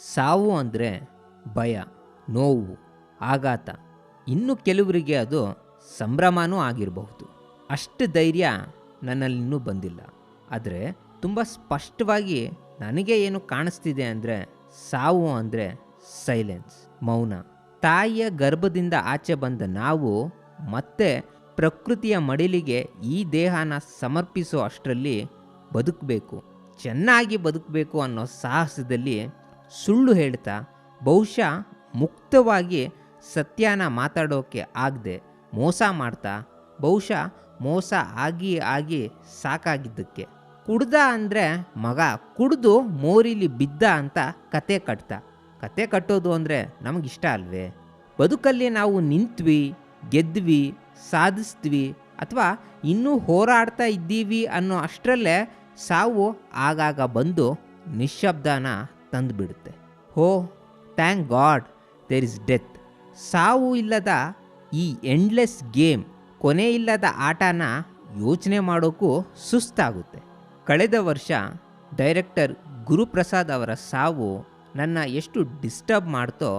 ಸಾವು ಅಂದರೆ ಭಯ, ನೋವು, ಆಘಾತ. ಇನ್ನು ಕೆಲವರಿಗೆ ಅದು ಸಂಭ್ರಮನೂ ಆಗಿರಬಹುದು. ಅಷ್ಟು ಧೈರ್ಯ ನನ್ನಲ್ಲಿನ್ನೂ ಬಂದಿಲ್ಲ. ಆದರೆ ತುಂಬ ಸ್ಪಷ್ಟವಾಗಿ ನನಗೆ ಏನು ಕಾಣಿಸ್ತಿದೆ ಅಂದರೆ ಸಾವು ಅಂದರೆ ಸೈಲೆನ್ಸ್ ಮೌನ. ತಾಯಿಯ ಗರ್ಭದಿಂದ ಆಚೆ ಬಂದ ನಾವು ಮತ್ತೆ ಪ್ರಕೃತಿಯ ಮಡಿಲಿಗೆ ಈ ದೇಹನ ಸಮರ್ಪಿಸೋ ಅಷ್ಟರಲ್ಲಿ ಬದುಕಬೇಕು, ಚೆನ್ನಾಗಿ ಬದುಕಬೇಕು ಅನ್ನೋ ಸಾಹಸದಲ್ಲಿ ಸುಳ್ಳು ಹೇಳ್ತಾ ಬಹುಶಃ ಮುಕ್ತವಾಗಿ ಸತ್ಯನ ಮಾತಾಡೋಕ್ಕೆ ಆಗದೆ ಮೋಸ ಮಾಡ್ತಾ ಬಹುಶಃ ಮೋಸ ಆಗಿ ಆಗಿ ಸಾಕಾಗಿದ್ದಕ್ಕೆ. ಕುಡ್ದ ಅಂದರೆ ಮಗ ಕುಡ್ದು ಮೋರಿಲಿ ಬಿದ್ದ ಅಂತ ಕತೆ ಕಟ್ತಾ. ಕತೆ ಕಟ್ಟೋದು ಅಂದರೆ ನಮಗಿಷ್ಟ ಅಲ್ವೇ? ಬದುಕಲ್ಲಿ ನಾವು ನಿಂತ್ವಿ, ಗೆದ್ವಿ, ಸಾಧಿಸ್ತೀವಿ ಅಥವಾ ಇನ್ನೂ ಹೋರಾಡ್ತಾ ಇದ್ದೀವಿ ಅನ್ನೋ ಅಷ್ಟರಲ್ಲೇ ಸಾವು ಆಗಾಗ ಬಂದು ನಿಶ್ಶಬ್ದನ ತಂದುಬಿಡುತ್ತೆ. ಹೋ, thank god, there is death. ಸಾವು ಇಲ್ಲದ ಈ ಎಂಡ್ಲೆಸ್ ಗೇಮ್, ಕೊನೆ ಇಲ್ಲದ ಆಟನ ಯೋಚನೆ ಮಾಡೋಕ್ಕೂ ಸುಸ್ತಾಗುತ್ತೆ. ಕಳೆದ ವರ್ಷ ಡೈರೆಕ್ಟರ್ ಗುರುಪ್ರಸಾದ್ ಅವರ ಸಾವು ನನ್ನ ಎಷ್ಟು ಡಿಸ್ಟರ್ಬ್ ಮಾಡ್ತೋ,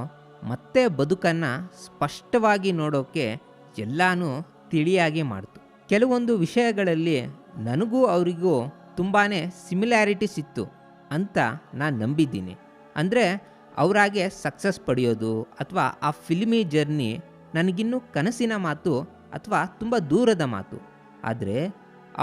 ಮತ್ತೆ ಬದುಕನ್ನು ಸ್ಪಷ್ಟವಾಗಿ ನೋಡೋಕ್ಕೆ ಎಲ್ಲನೂ ತಿಳಿಯಾಗಿ ಮಾಡ್ತು. ಕೆಲವೊಂದು ವಿಷಯಗಳಲ್ಲಿ ನನಗೂ ಅವರಿಗೂ ತುಂಬಾ ಸಿಮಿಲ್ಯಾರಿಟೀಸ್ ಇತ್ತು ಅಂತ ನಾನು ನಂಬಿದ್ದೀನಿ. ಅಂದರೆ ಅವರಾಗೆ ಸಕ್ಸಸ್ ಪಡೆಯೋದು ಅಥವಾ ಆ ಫಿಲ್ಮಿ ಜರ್ನಿ ನನಗಿನ್ನೂ ಕನಸಿನ ಮಾತು ಅಥವಾ ತುಂಬ ದೂರದ ಮಾತು. ಆದರೆ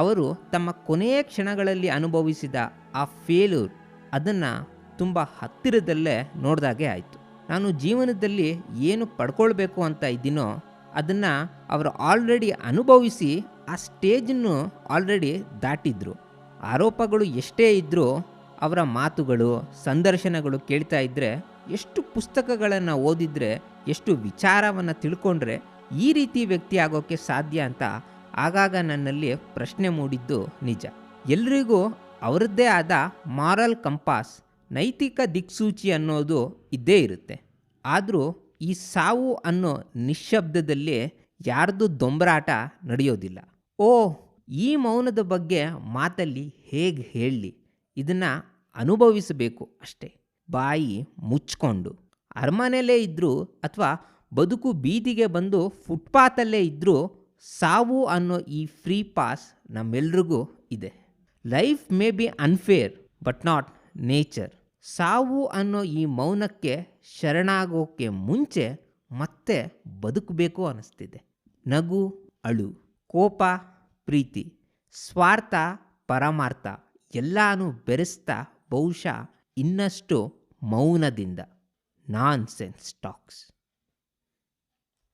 ಅವರು ತಮ್ಮ ಕೊನೆಯ ಕ್ಷಣಗಳಲ್ಲಿ ಅನುಭವಿಸಿದ ಆ ಫೇಲ್ಯೂರ್ ಅದನ್ನು ತುಂಬ ಹತ್ತಿರದಲ್ಲೇ ನೋಡಿದಾಗೆ ಆಯಿತು. ನಾನು ಜೀವನದಲ್ಲಿ ಏನು ಪಡ್ಕೊಳ್ಬೇಕು ಅಂತ ಇದ್ದೀನೋ ಅದನ್ನು ಅವರು ಆಲ್ರೆಡಿ ಅನುಭವಿಸಿ ಆ ಸ್ಟೇಜನ್ನು ಆಲ್ರೆಡಿ ದಾಟಿದ್ರು. ಆರೋಪಗಳು ಎಷ್ಟೇ ಇದ್ದರೂ ಅವರ ಮಾತುಗಳು, ಸಂದರ್ಶನಗಳು ಕೇಳ್ತಾ ಇದ್ದರೆ ಎಷ್ಟು ಪುಸ್ತಕಗಳನ್ನು ಓದಿದರೆ, ಎಷ್ಟು ವಿಚಾರವನ್ನು ತಿಳ್ಕೊಂಡ್ರೆ ಈ ರೀತಿ ವ್ಯಕ್ತಿ ಆಗೋಕ್ಕೆ ಸಾಧ್ಯ ಅಂತ ಆಗಾಗ ನನ್ನಲ್ಲಿ ಪ್ರಶ್ನೆ ಮೂಡಿದ್ದು ನಿಜ. ಎಲ್ರಿಗೂ ಅವರದ್ದೇ ಆದ ಮಾರಲ್ ಕಂಪಾಸ್, ನೈತಿಕ ದಿಕ್ಸೂಚಿ ಅನ್ನೋದು ಇದ್ದೇ ಇರುತ್ತೆ. ಆದರೂ ಈ ಸಾವು ಅನ್ನೋ ನಿಶ್ಶಬ್ದದಲ್ಲಿ ಯಾರ್ದು ದೊಂಬರಾಟ ನಡೆಯೋದಿಲ್ಲ. ಓ ಈ ಮೌನದ ಬಗ್ಗೆ ಮಾತಲ್ಲಿ ಹೇಗೆ ಹೇಳಲಿ? ಇದನ್ನು ಅನುಭವಿಸಬೇಕು ಅಷ್ಟೇ. ಬಾಯಿ ಮುಚ್ಕೊಂಡು, ಅರಮನೆಯಲ್ಲೇ ಇದ್ದರೂ ಅಥವಾ ಬದುಕು ಬೀದಿಗೆ ಬಂದು ಫುಟ್ಪಾತಲ್ಲೇ ಇದ್ದರೂ ಸಾವು ಅನ್ನೋ ಈ ಫ್ರೀ ಪಾಸ್ ನಮ್ಮೆಲ್ರಿಗೂ ಇದೆ. Life may be unfair, but not nature. ಸಾವು ಅನ್ನೋ ಈ ಮೌನಕ್ಕೆ ಶರಣಾಗೋಕ್ಕೆ ಮುಂಚೆ ಮತ್ತೆ ಬದುಕಬೇಕು ಅನ್ನಿಸ್ತಿದೆ ನಗು, ಅಳು, ಕೋಪ, ಪ್ರೀತಿ, ಸ್ವಾರ್ಥ, ಪರಮಾರ್ಥ. ಎಲ್ಲನೂ ಬೆರೆಸ್ತಾ ಬಹುಶಃ ಇನ್ನಷ್ಟು ಮೌನದಿಂದ. Nonsense talks.